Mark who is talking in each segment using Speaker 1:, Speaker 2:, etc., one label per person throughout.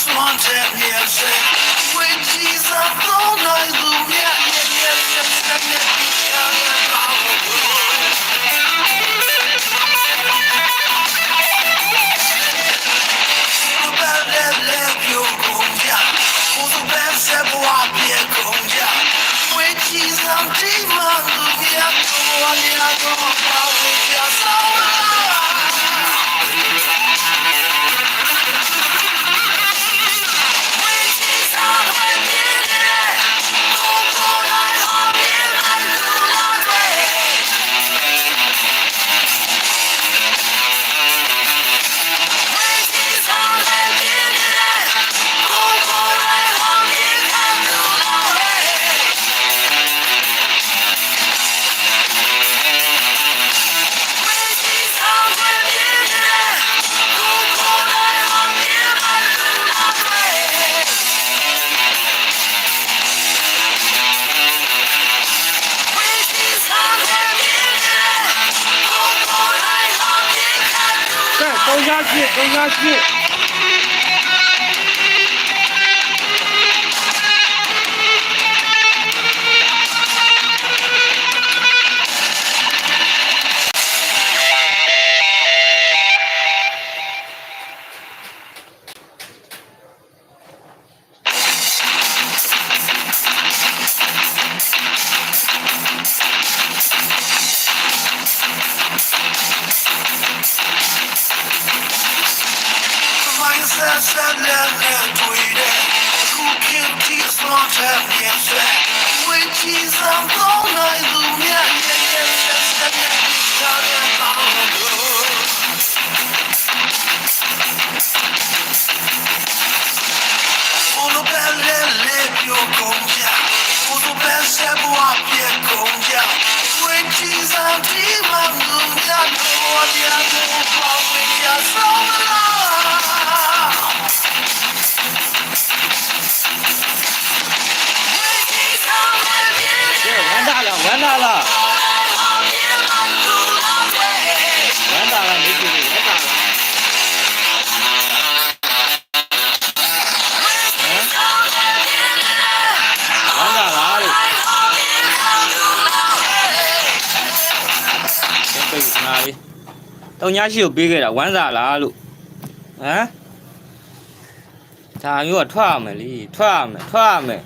Speaker 1: တဲ့မြေစေဝေကြီးစံတော့နိုင် Enerji, enerji. မိုင်းဆက်ဆက်လက်လက်တွေ့တဲ့ခုခင် တောင်
Speaker 2: ညာရှိကိုပေးခဲ့တာဝမ်းသာလားလို့ဟမ်ဒါမျိုးကထွက်ရမယ်လीထွက်ရမယ်ထွက်ရမယ်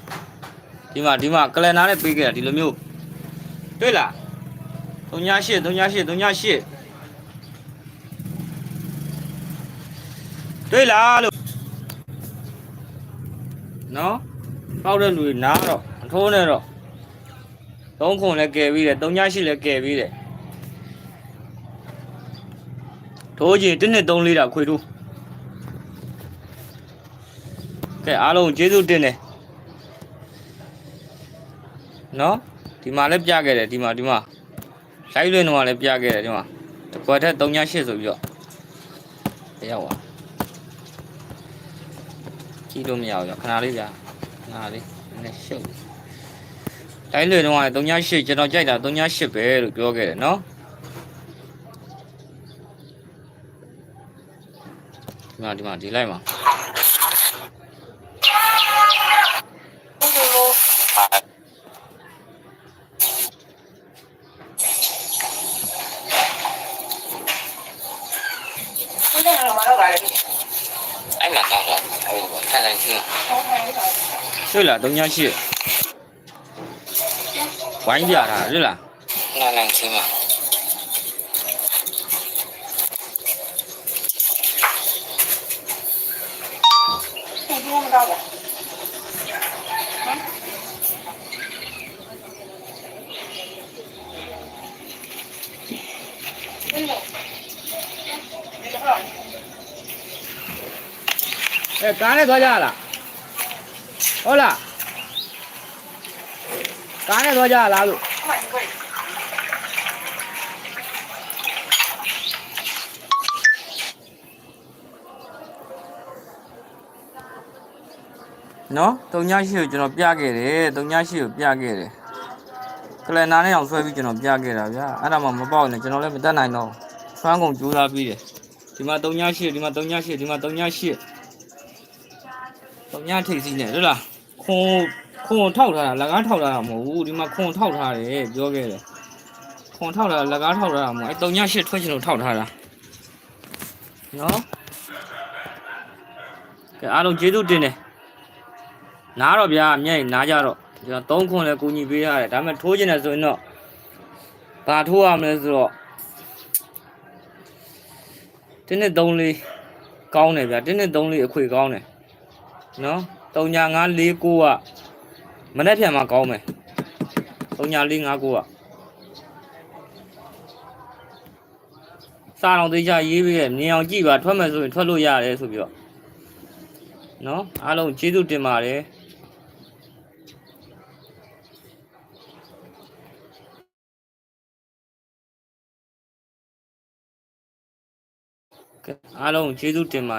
Speaker 2: ဒီမှာဒီမှာကလန်နာနဲ့ပေးခဲ့တာဒီလိုမျိုးတွေ့လား38 38 38တွေ့လားလို့နော်ပေါက်တဲ့လူတွေနားတော့အထိုးနဲ့တော့သုံးခွန်လည်းကယ်ပြီးတယ်38လည်းကယ်ပြီးတယ် ထိုးချင်း1နှစ်3လေးတာခွေထိုးကဲအားလုံးကျေးဇူးတင်တယ်နော်ဒီမှာလည်းပြခဲ့တယ်ဒီမှာဒီမှာလိုက်လွင်တော့လည်းပြခဲ့တယ်ဒီမှာတစ်ခွက်ထက်38ဆိုပြီးတော့တရားပါကြည့်လို့မရဘူးကြောခဏလေးကြာခဏလေးနည်းရှုပ်လိုက်လွင်တော့လည်း38ကျွန်တော်ကြိုက်တာ38ပဲလို့ပြောခဲ့တယ်နော် ဒီမှာဒီမှာဒီလိုက်မှာ
Speaker 3: အဲ့မှာတော့ဟိုထိုင်တိုင်းချင်း
Speaker 2: တွေ့လား38ဝိုင်းပြတာတွေ့လား
Speaker 3: နားနိုင်ချင်း မှာ
Speaker 2: အဲကားနဲ့သွားကြလားဟုတ်လားကားနဲ့သွားကြလားလို့နော်တုံ ညာရှိကိုကျွန်တော်ပြခဲ့တယ်တုံညာရှိကိုပြခဲ့တယ်ကလန်နာနဲ့အောင်ဆွဲပြီးကျွန်တော်ပြခဲ့တာဗျာအဲ့ဒါမှမပေါက်နဲ့ကျွန်တော်လည်းမတတ်နိုင်တော့ဘူးဆွမ်းကုန်ကြိုးစားပြီးတယ်ဒီမှာတုံညာရှိဒီမှာတုံညာရှိဒီမှာတုံညာရှိတုံညာထိတ်စီးနေဟုတ်လားခွန်ခွန်ထောက်ထားတာလက်ကားထောက်ထားတာမဟုတ်ဘူးဒီမှာခွန်ထောက်ထားတယ်ပြောခဲ့တယ်ခွန်ထောက်ထားတာလက်ကားထောက်ထားတာမဟုတ်အဲတုံညာရှစ်ထွက်ချင်လို့ထောက်ထားတာနော်ကဲအားလုံးကျေးဇူးတင်တယ် နားတော့ဗျာအမြိုက်နားကြတော့ကျွန်တော်၃ခွန်လည်းကိုကြီးပေးရတယ်ဒါပေမဲ့ထိုးချင်တယ်ဆိုရင်တော့ဘာထိုးရမလဲဆိုတော့တင်းနဲ့၃လေးကောင်းတယ်ဗျာတင်းနဲ့၃လေးအခွေကောင်းတယ်နော်3ညာ9 4 9ကမနေ့ပြန်မှာကောင်းမယ်3ညာ4 5 9ကစားအောင်သေးချရေးပြီးရမြင်အောင်ကြည့်ပါထွက်မယ်ဆိုရင်ထွက်လို့ရတယ်ဆိုပြီးတော့နော်အားလုံးကျေးဇူးတင်ပါတယ် အားလုံးကျေးဇူးတင်ပါတယ်